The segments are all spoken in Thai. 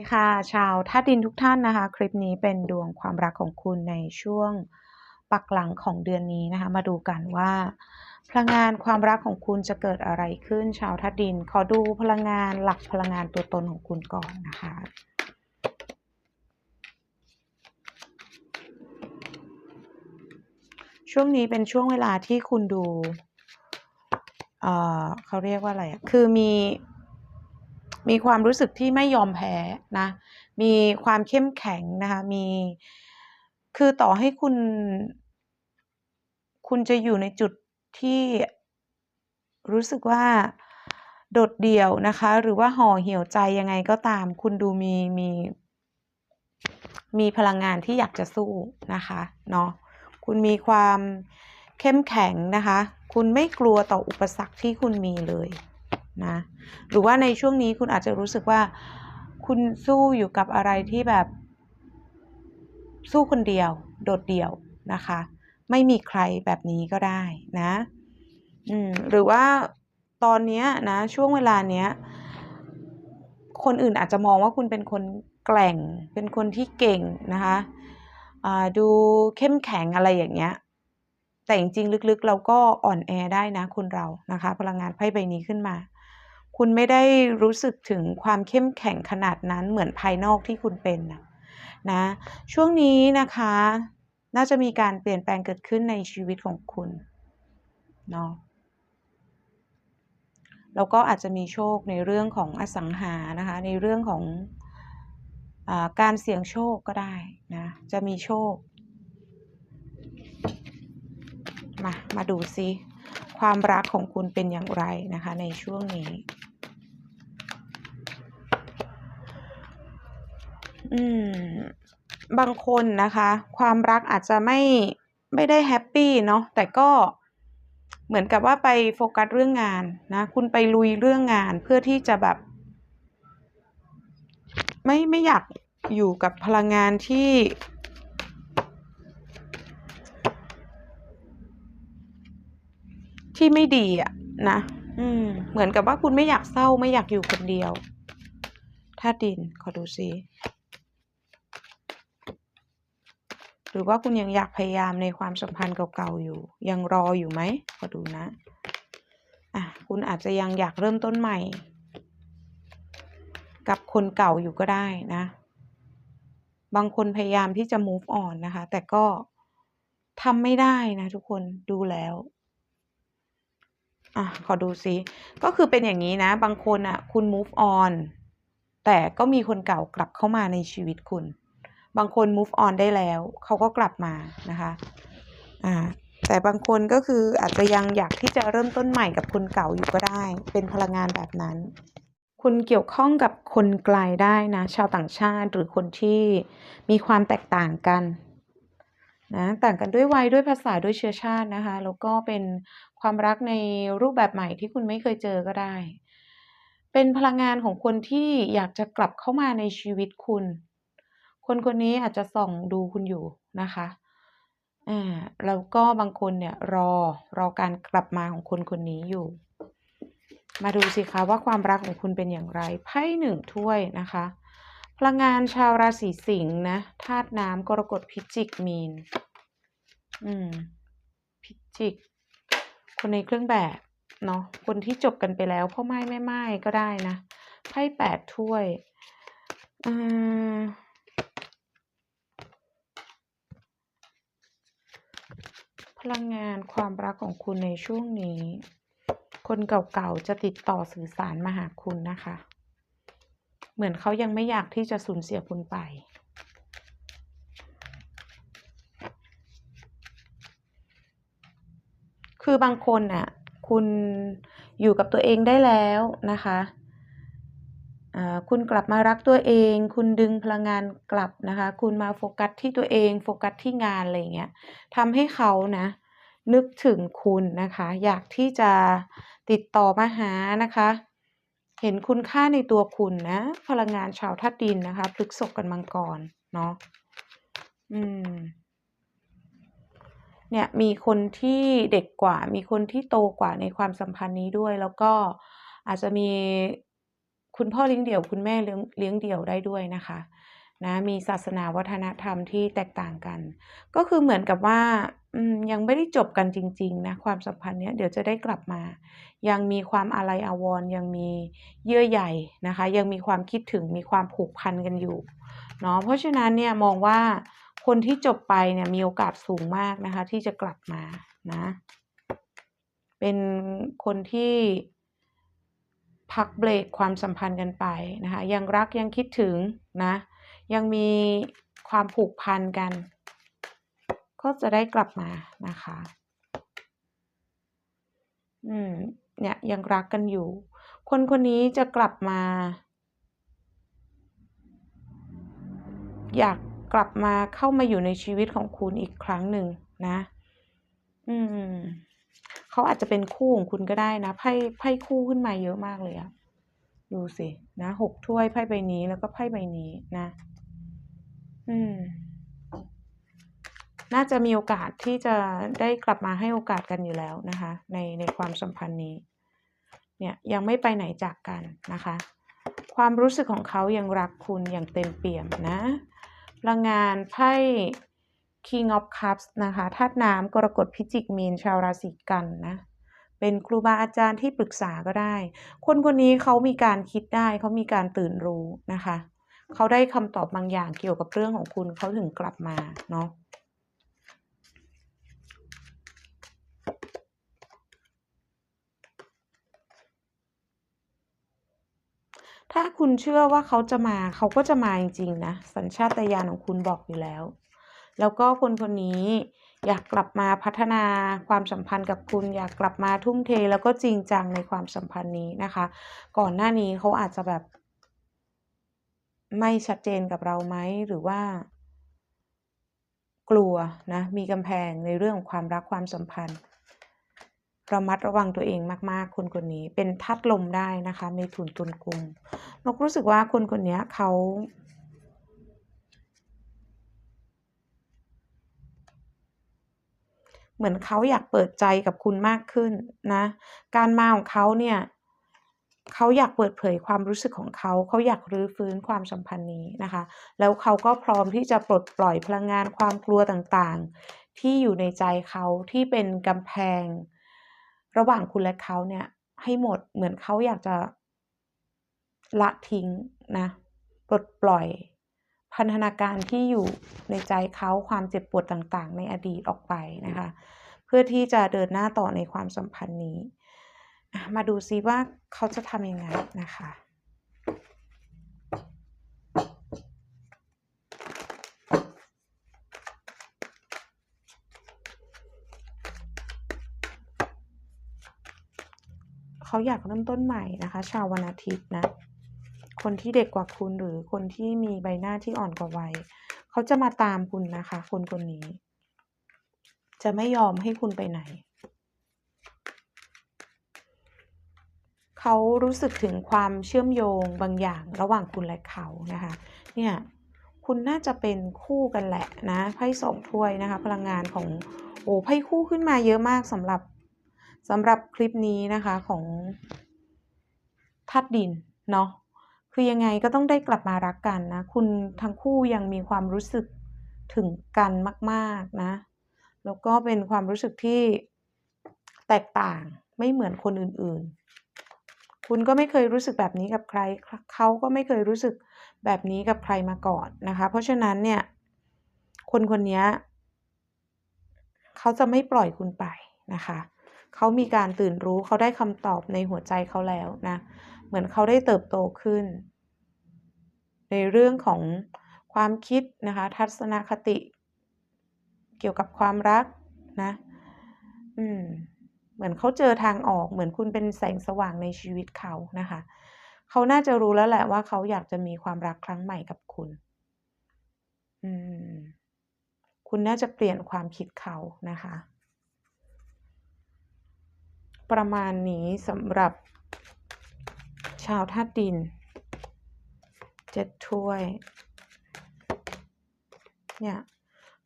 สวัสดีค่ะ ชาวธาตุดินทุกท่านนะคะ คลิปนี้เป็นดวงความรักของคุณในช่วงปักหลังของเดือนนี้นะคะ มาดูกันว่าพลังงานความรักของคุณจะเกิดอะไรขึ้น ชาวธาตุดิน ขอดูพลังงานหลักพลังงานตัวตนของคุณก่อนนะคะช่วงนี้เป็นช่วงเวลาที่คุณดู เอ่อเขาเรียกว่าอะไร คือมี มีความรู้สึกที่ไม่ยอมแพ้นะ มีความเข้มแข็งนะคะ มี คือต่อให้คุณ คุณจะอยู่ในจุดที่รู้สึกว่าโดดเดี่ยวนะคะ หรือว่าห่อเหี่ยวใจยังไงก็ตาม คุณดูมีมี มีพลังงานที่อยากจะสู้นะคะเนาะ คุณมีความเข้มแข็งนะคะ คุณไม่กลัวต่ออุปสรรคที่คุณมีเลย นะหรือว่าในช่วงนี้คุณอาจจะรู้สึกว่า คุณสู้อยู่กับอะไรที่แบบ สู้คนเดียว โดดเดี่ยวนะคะ ไม่มีใครแบบนี้ก็ได้นะอืมหรือว่าตอนนี้นะช่วงเวลาเนี้ย คนอื่นอาจจะมองว่าคุณเป็นคนแกร่ง เป็นคนที่เก่งนะคะดูเข้มแข็งอะไรอย่างเงี้ย แต่จริงๆลึกๆ เราก็อ่อนแอได้นะคนเรานะคะ พลังงานไพ่ใบนี้ขึ้นมา คุณไม่ได้รู้สึกถึงความเข้มแข็งขนาดนั้นเหมือนภายนอกที่คุณเป็นนะนะช่วงนี้นะคะ น่าจะมีการเปลี่ยนแปลงเกิดขึ้นในชีวิตของคุณเนาะแล้วก็อาจจะมีโชคในเรื่องของอสังหานะคะ ในเรื่องของอาการเสี่ยงโชคก็ได้นะจะมีโชค มามาดูซิความรักของคุณเป็นอย่างไรนะคะในช่วงนี้ อืม บางคนนะคะ ความรักอาจจะไม่ไม่ได้แฮปปี้เนาะแต่ก็เหมือนกับว่าไปโฟกัสเรื่องงานนะ คุณไปลุยเรื่องงานเพื่อที่จะแบบ ไม่ไม่อยากอยู่กับพลังงานที่ ที่ไม่ดีอะนะอืม เหมือนกับว่าคุณไม่อยากเศร้าไม่อยากอยู่คนเดียวธาตุดิน ขอดูซิ หรือว่าคุณยังอยากพยายามในความสัมพันธ์เก่าๆอยู่ ยังรออยู่ไหมขอดูนะอะคุณอาจจะยังอยากเริ่มต้นใหม่ กับคนเก่าอยู่ก็ได้นะ บางคนพยายามที่จะ move on นะคะ แต่ก็ทำไม่ได้นะทุกคนดูแล้วอะขอดูซิ ก็คือเป็นอย่างงี้นะ บางคนน่ะ คุณ move on แต่ก็มีคนเก่ากลับเข้ามาในชีวิตคุณ บางคน move on ได้แล้ว เขาก็กลับมานะคะอ่าแต่บางคนก็คืออาจจะยังอยากที่จะเริ่มต้นใหม่กับคนเก่าอยู่ก็ได้ เป็นพลังงานแบบนั้น คุณเกี่ยวข้องกับคนไกลได้นะ ชาวต่างชาติหรือคนที่มีความแตกต่างกันนะต่างกันด้วยวัยด้วยภาษาด้วยเชื้อชาตินะคะ แล้วก็เป็นความรักในรูปแบบใหม่ที่คุณไม่เคยเจอก็ได้ เป็นพลังงานของคนที่อยากจะกลับเข้ามาในชีวิตคุณ คนคนนี้อาจจะส่องดูคุณอยู่นะคะอ่าแล้วก็บางคนเนี่ยรอรอการกลับมาของคนคนนี้อยู่ มาดูสิคะว่าความรักของคุณเป็นอย่างไรไพ่1ถ้วยนะคะพลังงานชาวราศีสิงห์นะธาตุน้ำกรกฎพิจิกมีน อืม พิจิก คนในเครื่องแบบเนาะคนที่จบกันไปแล้วพ่อม่ายแม่ไม่ก็ได้นะไพ่8ถ้วยอ่า พลังงานความรักของคุณในช่วงนี้ คนเก่าๆจะติดต่อสื่อสารมาหาคุณนะคะ เหมือนเขายังไม่อยากที่จะสูญเสียคุณไป คือบางคนน่ะ คุณอยู่กับตัวเองได้แล้วนะคะ คุณกลับมารักตัวเอง คุณดึงพลังงานกลับนะคะ คุณมาโฟกัสที่ตัวเอง โฟกัสที่งานอะไรเงี้ยทำให้เขานะ นึกถึงคุณนะคะ อยากที่จะติดต่อมาหานะคะ เห็นคุณค่าในตัวคุณนะ พลังงานชาวธาตุดินนะคะพฤษภกับมังกรเนาะอืมเนี่ยมีคนที่เด็กกว่า มีคนที่โตกว่าในความสัมพันธ์นี้ด้วย แล้วก็อาจจะมี คุณพ่อเลี้ยงเดี่ยว คุณแม่เลี้ยงเลี้ยงเดี่ยวได้ด้วยนะคะนะมีศาสนาวัฒนธรรมที่แตกต่างกัน ก็คือเหมือนกับว่ายังไม่ได้จบกันจริง ๆ นะ ความสัมพันธ์เนี้ยเดี๋ยวจะได้กลับมา ยังมีความอาลัยอาวรยังมีเยื่อใยนะคะ ยังมีความคิดถึงมีความผูกพันกันอยู่เนาะเพราะฉะนั้นเนี่ยมองว่าคนที่จบไปเนี่ยมีโอกาสสูงมากนะคะ ที่จะกลับมานะ เป็นคนที่ พักเบรกความสัมพันธ์กันไปนะคะยังรักยังคิดถึงนะยังมีความผูกพันกัน ก็จะได้กลับมานะคะอืมเนี่ยยังรักกันอยู่ คนคนนี้จะกลับมา อยากกลับมาเข้ามาอยู่ในชีวิตของคุณอีกครั้งหนึ่งนะ อืม เขาอาจจะเป็นคู่ของคุณก็ได้นะไพ่ไพ่คู่ขึ้นมาเยอะมากเลยอะดูสินะ6ถ้วยไพ่ใบนี้แล้วก็ไพ่ใบนี้นะ อืม น่าจะมีโอกาสที่จะได้กลับมาให้โอกาสกันอยู่แล้วนะคะ ในในความสัมพันธ์นี้ เนี่ยยังไม่ไปไหนจากกันนะคะ ความรู้สึกของเขายังรักคุณอย่างเต็มเปี่ยมนะพลังงานไพ่ King of Cups นะคะธาตุน้ำกรกฎพิจิกมีนชาวราศีกันนะเป็นครูบาอาจารย์ที่ปรึกษาก็ได้ คนคนนี้เขามีการคิดได้เขามีการตื่นรู้นะคะ เขาได้คำตอบบางอย่างเกี่ยวกับเรื่องของคุณเขาถึงกลับมาเนาะถ้าคุณเชื่อว่าเขาจะมาเขาก็จะมาจริงๆนะ สัญชาตญาณของคุณบอกอยู่แล้ว แล้วก็คนคนนี้อยากกลับมาพัฒนาความสัมพันธ์กับคุณ อยากกลับมาทุ่มเทแล้วก็จริงจังในความสัมพันธ์นี้นะคะ ก่อนหน้านี้เขาอาจจะแบบ ไม่ชัดเจนกับเราไหมหรือว่า กลัวนะมีกำแพงในเรื่องของความรักความสัมพันธ์ระมัดระวังตัวเองมาก ๆ คนคนนี้เป็นธาตุลมได้นะคะเมถุนตุลกุมนกรู้สึกว่าคนคนนี้เขา เหมือนเขาอยากเปิดใจกับคุณมากขึ้นนะ การมาของเขาเนี่ยเขาอยากเปิดเผยความรู้สึกของเขาเขาอยากรื้อฟื้นความสัมพันธ์นี้นะคะ แล้วเขาก็พร้อมที่จะปลดปล่อยพลังงานความกลัวต่างๆ ที่อยู่ในใจเขาที่เป็นกำแพง ระหว่างคุณและเขาเนี่ยให้หมดเหมือนเขาอยากจะละทิ้งนะปลดปล่อย พันธนาการที่อยู่ในใจเขาความเจ็บปวดต่างๆ ในอดีตออกไปนะคะ เพื่อที่จะเดินหน้าต่อในความสัมพันธ์นี้ มาดูซิว่าเขาจะทำยังไงนะคะเขาอยากเริ่มต้นใหม่นะคะ ชาววันอาทิตย์นะ คนที่เด็กกว่าคุณหรือคนที่มีใบหน้าที่อ่อนกว่าวัยเขาจะมาตามคุณนะคะ คนคนนี้ จะไม่ยอมให้คุณไปไหน เขารู้สึกถึงความเชื่อมโยงบางอย่างระหว่างคุณและเขานะคะ เนี่ยคุณน่าจะเป็นคู่กันแหละนะไพ่2ถ้วยนะคะ พลังงานของโอ้ไพ่คู่ขึ้นมาเยอะมากสำหรับสำหรับคลิปนี้นะคะของธาตุดินเนาะ คือยังไงก็ต้องได้กลับมารักกันนะ คุณทั้งคู่ยังมีความรู้สึกถึงกันมาก ๆนะ แล้วก็เป็นความรู้สึกที่แตกต่างไม่เหมือนคนอื่นๆ คุณก็ไม่เคยรู้สึกแบบนี้กับใคร เขาก็ไม่เคยรู้สึกแบบนี้กับใครมาก่อนนะคะ เพราะฉะนั้นเนี่ย คนคนนี้เขาจะไม่ปล่อยคุณไปนะคะ เขามีการตื่นรู้เขาได้คำตอบในหัวใจเขาแล้วนะ เหมือนเขาได้เติบโตขึ้น ในเรื่องของความคิดนะคะทัศนคติ เกี่ยวกับความรักนะอืมเหมือนเขาเจอทางออกเหมือนคุณเป็นแสงสว่างในชีวิตเขานะคะเขาน่าจะรู้แล้วแหละว่าเขาอยากจะมีความรักครั้งใหม่กับคุณ อืม คุณน่าจะเปลี่ยนความคิดเขานะคะ ประมาณนี้สำหรับาวธาตุดิน7ถ้วย เนี่ย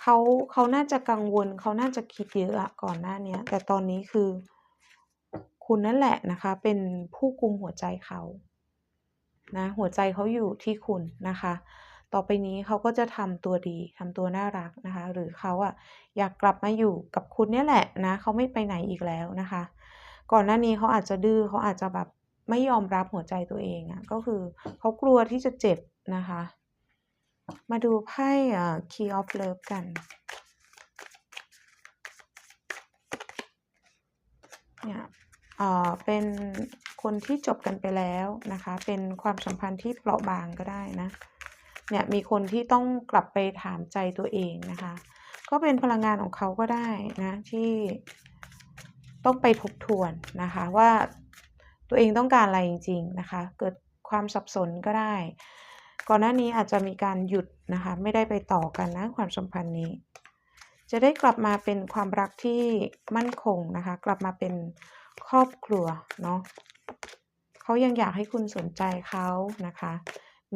เขาเขาน่าจะกังวลเขาน่าจะคิดเยอะอะก่อนหน้านี้แต่ตอนนี้คือ คุณนั่นแหละนะคะ เป็นผู้กุมหัวใจเขานะหัวใจเขาอยู่ที่คุณนะคะ ต่อไปนี้เขาก็จะทำตัวดีทำตัวน่ารักนะคะ หรือเขาอะอยากกลับมาอยู่กับคุณเนี่ยแหละนะเขาไม่ไปไหนอีกแล้วนะคะ ก่อนหน้านี้เขาอาจจะดื้อเขาอาจจะแบบ ไม่ยอมรับหัวใจตัวเองอะก็คือเขากลัวที่จะเจ็บนะคะ มาดูไพ่อ่า Key of Love กันเนี่ยเอ่อเป็นคนที่จบกันไปแล้วนะคะ เป็นความสัมพันธ์ที่เปราะบางก็ได้นะเนี่ยมีคนที่ต้องกลับไปถามใจตัวเองนะคะ ก็เป็นพลังงานของเขาก็ได้นะที่ต้องไปทบทวนนะคะว่า ตัวเองต้องการอะไรจริง ๆ นะคะ เกิดความสับสนก็ได้ ก่อนหน้านี้อาจจะมีการหยุดนะคะ ไม่ได้ไปต่อกันนะความสัมพันธ์นี้ จะได้กลับมาเป็นความรักที่มั่นคงนะคะ กลับมาเป็นครอบครัวเนาะเขายังอยากให้คุณสนใจเขานะคะ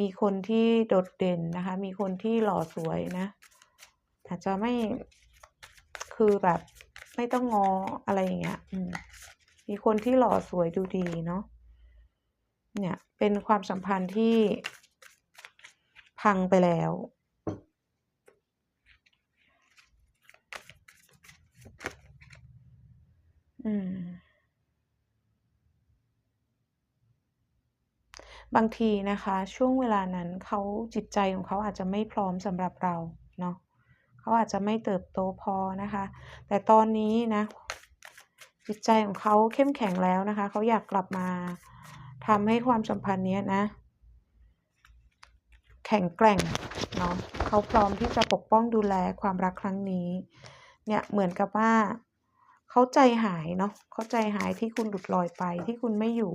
มีคนที่โดดเด่นนะคะ มีคนที่หล่อสวยนะ อาจจะไม่คือแบบไม่ต้องงออะไรอย่างเงี้ยอืม มีคนที่หล่อสวยดูดีเนาะเนี่ยเป็นความสัมพันธ์ที่พังไปแล้ว อืม บางทีนะคะ ช่วงเวลานั้นเขาจิตใจของเขาอาจจะไม่พร้อมสำหรับเราเนาะเขาอาจจะไม่เติบโตพอนะคะ แต่ตอนนี้นะ จิตใจของเขาเข้มแข็งแล้วนะคะ เขาอยากกลับมาทำให้ความสัมพันธ์นี้นะ แข็งแกร่งเนาะเขาพร้อมที่จะปกป้องดูแลความรักครั้งนี้ เนี่ยเหมือนกับว่าเขาใจหายเนาะเขาใจหายที่คุณหลุดลอยไปที่คุณไม่อยู่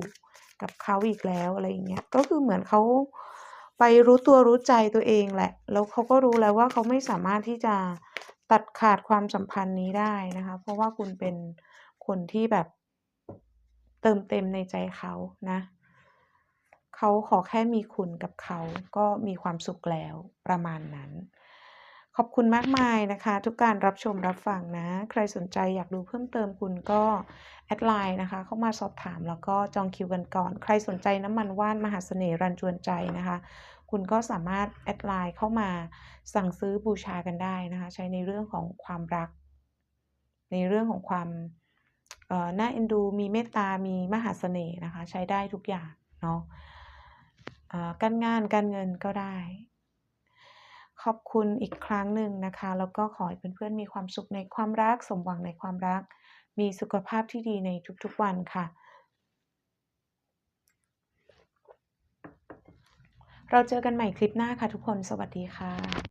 กับเขาอีกแล้วอะไรอย่างเงี้ยก็คือเหมือนเขาไปรู้ตัวรู้ใจตัวเองแหละ แล้วเขาก็รู้แล้วว่าเขาไม่สามารถที่จะตัดขาดความสัมพันธ์นี้ได้นะคะ เพราะว่าคุณเป็น คนที่แบบเติมเต็มในใจเขานะ เขาขอแค่มีคุณกับเขาก็มีความสุขแล้วประมาณนั้น ขอบคุณมากมายนะคะ ทุกการรับชมรับฟังนะ ใครสนใจอยากดูเพิ่มเติมคุณก็ แอดไลน์นะคะ เข้ามาสอบถามแล้วก็จองคิวกันก่อน ใครสนใจน้ำมันว่านมหาเสน่ห์รันจวนใจนะคะคุณก็สามารถแอดไลน์เข้ามาสั่งซื้อบูชากันได้นะคะ ใช้ในเรื่องของความรัก ในเรื่องของความ น่าเอ็นดู มีเมตตา มีมหาเสน่ห์นะคะ ใช้ได้ทุกอย่างเนาะการงานการเงินก็ได้ ขอบคุณอีกครั้งหนึ่งนะคะ แล้วก็ขอให้เพื่อนๆมีความสุขในความรัก สมหวังในความรัก มีสุขภาพที่ดีในทุกๆวันค่ะ เราเจอกันใหม่คลิปหน้าค่ะทุกคน สวัสดีค่ะ